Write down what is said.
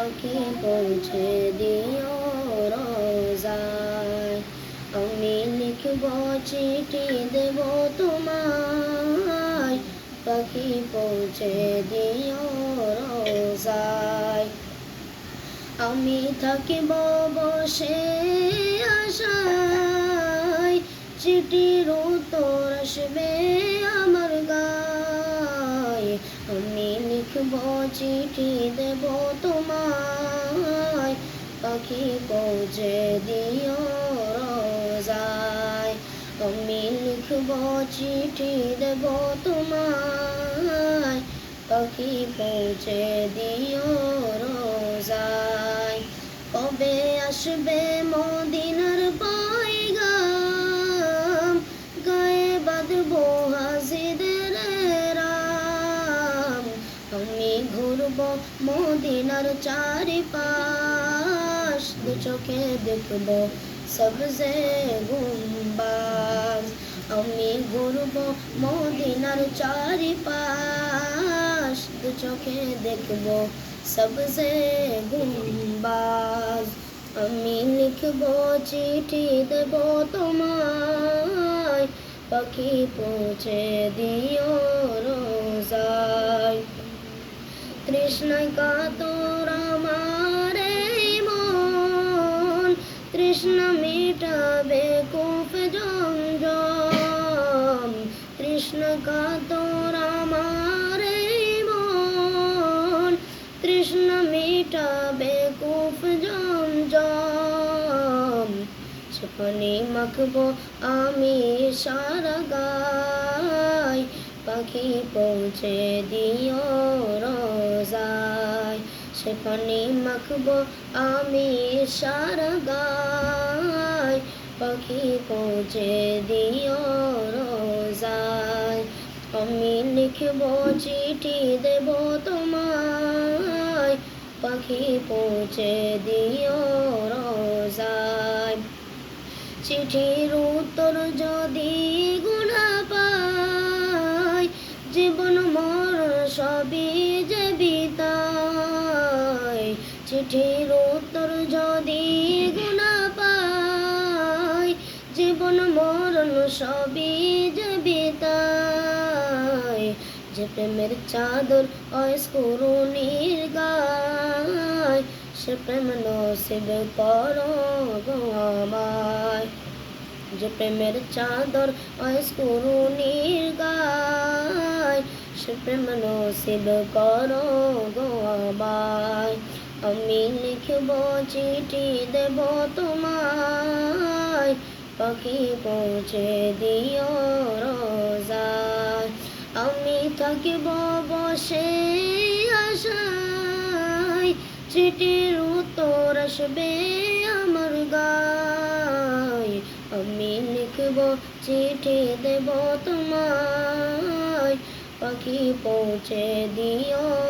পাখি পৌঁছে দিও রোজায়। আমি লিখব চিঠি দেব তোমায়। পাখি পৌঁছে দিও রোজায়। আমি থাকিব বসে আশায়। চিঠির উত্তর আসবে লিখব চিঠি দেব তোমায়। পাখি পৌঁছে দিও রোজায়। আমি লিখব চিঠি দেব তোমায়। পাখি পৌঁছে দিও রোজায়। কবে আসবে মদিনার ঘুরব মদিনার চারিপাশ, দু চোখে দেখব সবজে গুম্বাজ। আমি ঘুরব মদিনার চারিপাশ, দু চোখে দেখব সবজে গুম্বাজ। আমি লিখব চিঠি দেব তোমায়, পাখি পৌঁছে দিও রোজায়। তৃষ্ণায় কাতর এই মন। তৃষ্ণা মেটাবে কূপ জম তৃষ্ণা কাতর এই মন। তৃষ্ণা মেটাবে কূপ জম সেখানে মাখবো আমি সারা পাখি পৌঁছে দিও রোজায় সেখানে মাখবো আমি সারা গায়। পাখি পৌঁছে দিও রোজায়, আমি লিখব চিঠি দেব তোমায়। পাখি পৌঁছে দিও রোজায়, চিঠির উত্তর যদি গুণা পায়, জীবন মর সবই চিঠির উত্তর যদি গুণা পাই জীবন মরণ সবই যে বিতাই যে প্রেমের চাদর অস্কুরুনির গায় সে প্রেম নসিব করো আমায়। যে প্রেমের চাদর অস্কুরুনির গায় সে প্রেম নসিব করো গো আমি লিখব চিঠি দেব তোমায়। পাখি পৌঁছে দিও রোজায় আমি থাকিব বসে আশায়। চিঠির উত্তর আসবে আমার গায়। আমি লিখব চিঠি দেব তোমায়। পাখি পৌঁছে দিও